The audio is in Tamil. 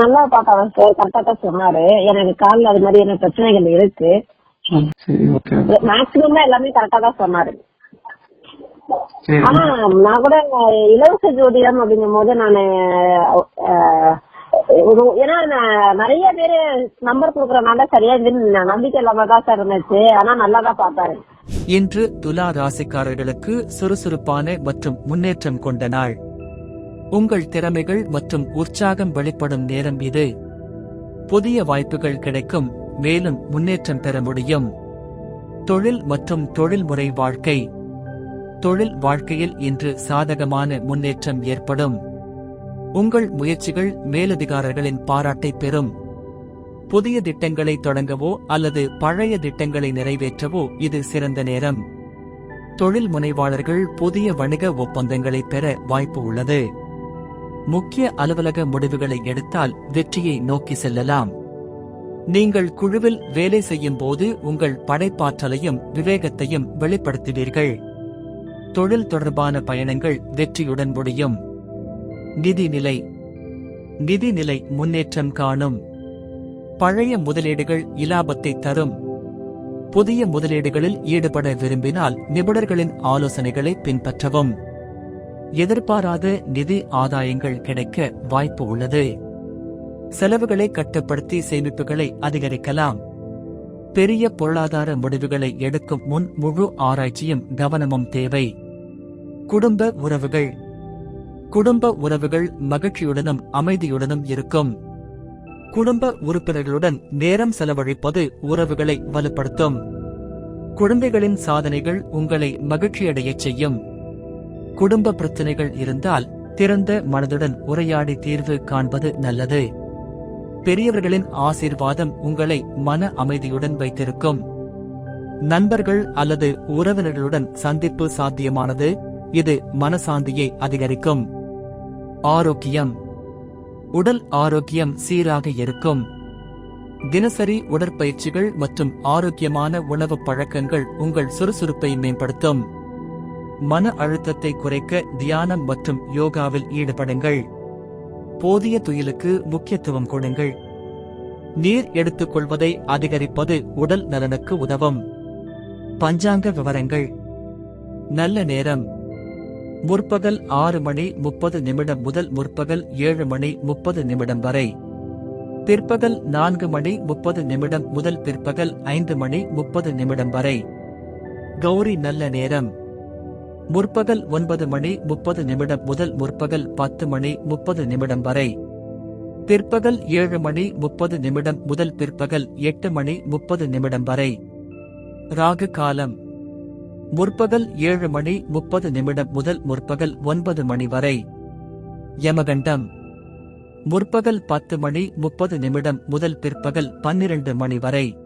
நல்லா பார்த்தாங்க சார் கரெக்டா தான் சொன்னாரு. எனக்கு கால்ல அது மாதிரி என்ன பிரச்சனைகள் இருக்கு. ஆ, சரி ஓகே மேக்சிமம் எல்லாமே கரெக்டா தான் சொன்னாரு. ஆனா நான் கூட இலவச ஜோதிடம் அப்படிங்கும் போது நானு ஏன்னா நான் நிறைய பேரு நம்பர் கொடுக்கறனால சரியா இதுன்னு நம்பிக்கை இல்லாம தான் சார் இருந்துச்சு. ஆனா நல்லா தான் பார்த்தாரு. இன்று துலா ராசிக்காரர்களுக்கு சுறுசுறுப்பான மற்றும் முன்னேற்றம் கொண்ட நாள். உங்கள் திறமைகள் மற்றும் உற்சாகம் வெளிப்படும் நேரம் இது. புதிய வாய்ப்புகள் கிடைக்கும் மேலும் முன்னேற்றம் பெற முடியும். தொழில் மற்றும் தொழில்முறை வாழ்க்கை. தொழில் வாழ்க்கையில் இன்று சாதகமான முன்னேற்றம் ஏற்படும். உங்கள் முயற்சிகள் மேலதிகாரர்களின் பாராட்டை பெறும். புதிய திட்டங்களை தொடங்கவோ அல்லது பழைய திட்டங்களை நிறைவேற்றவோ இது சிறந்த நேரம். தொழில் முனைவாளர்கள் புதிய வணிக ஒப்பந்தங்களை பெற வாய்ப்பு உள்ளது. முக்கிய அலுவலக முடிவுகளை எடுத்தால் வெற்றியை நோக்கி செல்லலாம். நீங்கள் குழுவில் வேலை செய்யும் போது உங்கள் படைப்பாற்றலையும் விவேகத்தையும் வெளிப்படுத்துவீர்கள். தொழில் தொடர்பான பயணங்கள் வெற்றியுடன் முடியும். நிதிநிலை. நிதிநிலை முன்னேற்றம் காணும். பழைய முதலீடுகள் இலாபத்தை தரும். புதிய முதலீடுகளில் ஈடுபட விரும்பினால் நிபுணர்களின் ஆலோசனைகளை பின்பற்றவும். எதிர்பாராத நிதி ஆதாயங்கள் கிடைக்க வாய்ப்பு உள்ளது. செலவுகளை கட்டுப்படுத்தி சேமிப்புகளை அதிகரிக்கலாம். பெரிய பொருளாதார முடிவுகளை எடுக்கும் முன் முழு ஆராய்ச்சியும் கவனமும் தேவை. குடும்ப உறவுகள். குடும்ப உறவுகள் மகிழ்ச்சியுடனும் அமைதியுடனும் இருக்கும். குடும்ப உறுப்பினர்களுடன் நேரம் செலவழிப்பது உறவுகளை வலுப்படுத்தும். குழந்தைகளின் சாதனைகள் உங்களை மகிழ்ச்சியடையச் செய்யும். குடும்ப பிரச்சனைகள் இருந்தால் திறந்த மனதுடன் உரையாடி தீர்வு காண்பது நல்லது. பெரியவர்களின் ஆசீர்வாதம் உங்களை மன அமைதியுடன் வைத்திருக்கும். நண்பர்கள் அல்லது உறவினர்களுடன் சந்திப்பு சாத்தியமானது. இது மனசாந்தியை அதிகரிக்கும். ஆரோக்கியம். உடல் ஆரோக்கியம் சீராக இருக்கும். தினசரி உடற்பயிற்சிகள் மற்றும் ஆரோக்கியமான உணவு பழக்கங்கள் உங்கள் சுறுசுறுப்பை மேம்படுத்தும். மன அழுத்தத்தை குறைக்க தியானம் மற்றும் யோகாவில் ஈடுபடுங்கள். போதிய துயிலுக்கு முக்கியத்துவம் கொடுங்கள். நீர் எடுத்துக்கொள்வதை அதிகரிப்பது உடல் நலனுக்கு உதவும். பஞ்சாங்க விவரங்கள். நல்ல நேரம். முற்பகல் ஆறு மணி முப்பது நிமிடம் முதல் முற்பகல் ஏழு மணி முப்பது நிமிடம் வரை. பிற்பகல் நான்கு மணி முப்பது நிமிடம் முதல் பிற்பகல் ஐந்து மணி முப்பது நிமிடம் வரை. கௌரி நல்ல நேரம். முற்பகல் ஒன்பது மணி முப்பது நிமிடம் முதல் முற்பகல் பத்து மணி முப்பது நிமிடம் வரை. பிற்பகல் ஏழு மணி முப்பது நிமிடம் முதல் பிற்பகல் எட்டு மணி முப்பது நிமிடம் வரை. ராகு காலம். முற்பகல் ஏழு மணி முப்பது நிமிடம் முதல் முற்பகல் ஒன்பது மணி வரை. யமகண்டம். முற்பகல் பத்து மணி முப்பது நிமிடம் முதல் பிற்பகல் பன்னிரண்டு மணி வரை.